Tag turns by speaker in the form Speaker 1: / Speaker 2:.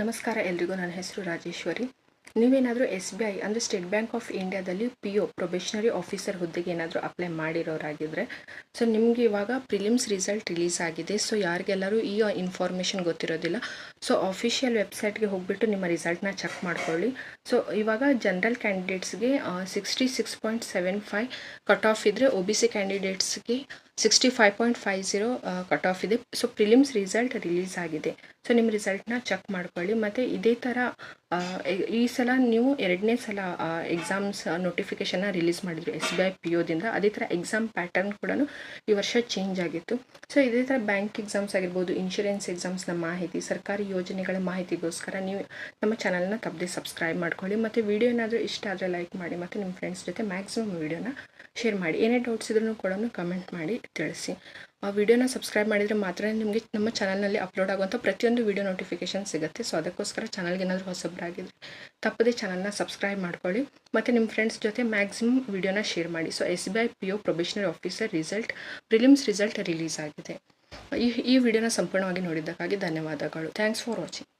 Speaker 1: ನಮಸ್ಕಾರ, ಎಲ್ರಿಗೂ ನನ್ನ ಹೆಸರು ರಾಜೇಶ್ವರಿ. ನೀವೇನಾದರೂ ಎಸ್ ಬಿ ಐ ಅಂದರೆ ಸ್ಟೇಟ್ ಬ್ಯಾಂಕ್ ಆಫ್ ಇಂಡಿಯಾದಲ್ಲಿ ಪಿ ಒ, ಪ್ರೊಬೆಷನರಿ ಆಫೀಸರ್ ಹುದ್ದೆಗೆ ಏನಾದರೂ ಅಪ್ಲೈ ಮಾಡಿರೋರಾಗಿದ್ದರೆ ಸೊ ನಿಮಗೆ ಇವಾಗ ಪ್ರಿಲಿಮ್ಸ್ ರಿಸಲ್ಟ್ ರಿಲೀಸ್ ಆಗಿದೆ, ಸೊ ಯಾರಿಗೆಲ್ಲರೂ ಈ ಇನ್ಫಾರ್ಮೇಷನ್ ಗೊತ್ತಿರೋದಿಲ್ಲ, ಸೊ ಆಫಿಷಿಯಲ್ ವೆಬ್ಸೈಟ್ಗೆ ಹೋಗ್ಬಿಟ್ಟು ನಿಮ್ಮ ರಿಸಲ್ಟ್ನ ಚೆಕ್ ಮಾಡ್ಕೊಳ್ಳಿ. ಸೊ ಇವಾಗ general ಕ್ಯಾಂಡಿಡೇಟ್ಸ್ಗೆ sixty six point seven five cut off ಇದ್ದರೆ O B C ಕ್ಯಾಂಡಿಡೇಟ್ಸ್ಗೆ sixty five point five zero cut off ಇದೆ. ಸೊ ಪ್ರಿಲಿಮ್ಸ್ ರಿಸಲ್ಟ್ ರಿಲೀಸ್ ಆಗಿದೆ. ಸೊ ನಿಮ್ಮ ರಿಸಲ್ಟ್ನ ಚೆಕ್ ಮಾಡ್ಕೊಳ್ಳಿ. ಮತ್ತು ಇದೇ ಥರ ಈ ಸಲ ನೀವು ಎರಡನೇ ಸಲ ಎಕ್ಸಾಮ್ಸ್ ನೋಟಿಫಿಕೇಷನ್ನ ರಿಲೀಸ್ ಮಾಡಿದ್ರು ಎಸ್ ಬಿ ಐ ಪಿ ಒದಿಂದ ಅದೇ ಥರ ಎಕ್ಸಾಮ್ ಪ್ಯಾಟರ್ನ್ ಕೂಡ ಈ ವರ್ಷ ಚೇಂಜ್ ಆಗಿತ್ತು. ಸೊ ಇದೇ ಥರ ಬ್ಯಾಂಕ್ ಎಕ್ಸಾಮ್ಸ್ ಆಗಿರ್ಬೋದು ಇನ್ಶೂರೆನ್ಸ್ ಎಕ್ಸಾಮ್ಸ್ನ ಮಾಹಿತಿ, ಸರ್ಕಾರಿ ಯೋಜನೆಗಳ ಮಾಹಿತಿಗೋಸ್ಕರ ನೀವು ನಮ್ಮ ಚಾನಲ್ನ ತಪ್ಪದೆ ಸಬ್ಸ್ಕ್ರೈಬ್ ಮಾಡ್ಕೊಳ್ಳಿ. ಮತ್ತು ವಿಡಿಯೋ ಏನಾದರೂ ಇಷ್ಟ ಆದರೆ ಲೈಕ್ ಮಾಡಿ. ಮತ್ತು ನಿಮ್ಮ ಫ್ರೆಂಡ್ಸ್ ಜೊತೆ ಮ್ಯಾಕ್ಸಿಮಮ್ ವೀಡಿಯೋನ ಶೇರ್ ಮಾಡಿ. ಏನೇ ಡೌಟ್ಸ್ ಇದ್ರೂ ಕೂಡ ಕಮೆಂಟ್ ಮಾಡಿ. ತಿಳಿಸಿ. ಆ ವಿಡಿಯೋನ ಸಬ್ಸ್ಕ್ರೈಬ್ ಮಾಡಿದರೆ ಮಾತ್ರ ನಿಮಗೆ ನಮ್ಮ ಚಾನಲ್ನಲ್ಲಿ ಅಪ್ಲೋಡ್ ಆಗುವಂಥ ಪ್ರತಿಯೊಂದು ವಿಡಿಯೋ ನೋಟಿಫಿಕೇಷನ್ ಸಿಗುತ್ತೆ. ಸೊ, ಅದಕ್ಕೋಸ್ಕರ ಚಾನಲ್ಗೆ ಏನಾದರೂ ಹೊಸಬರಾಗಿದ್ದರೆ ತಪ್ಪದೇ ಚಾನಲ್ನ ಸಬ್ಸ್ಕ್ರೈಬ್ ಮಾಡ್ಕೊಳ್ಳಿ. ಮತ್ತು ನಿಮ್ಮ ಫ್ರೆಂಡ್ಸ್ ಜೊತೆ ಮ್ಯಾಕ್ಸಿಮಮ್ ವಿಡಿಯೋನ ಶೇರ್ ಮಾಡಿ. So, S B I P O probationary officer result, prelims result release ಆಗಿದೆ. ಈ ಈ ವಿಡಿಯೋನ ಸಂಪೂರ್ಣವಾಗಿ ನೋಡಿದ್ದಕ್ಕಾಗಿ ಧನ್ಯವಾದಗಳು. Thanks for watching.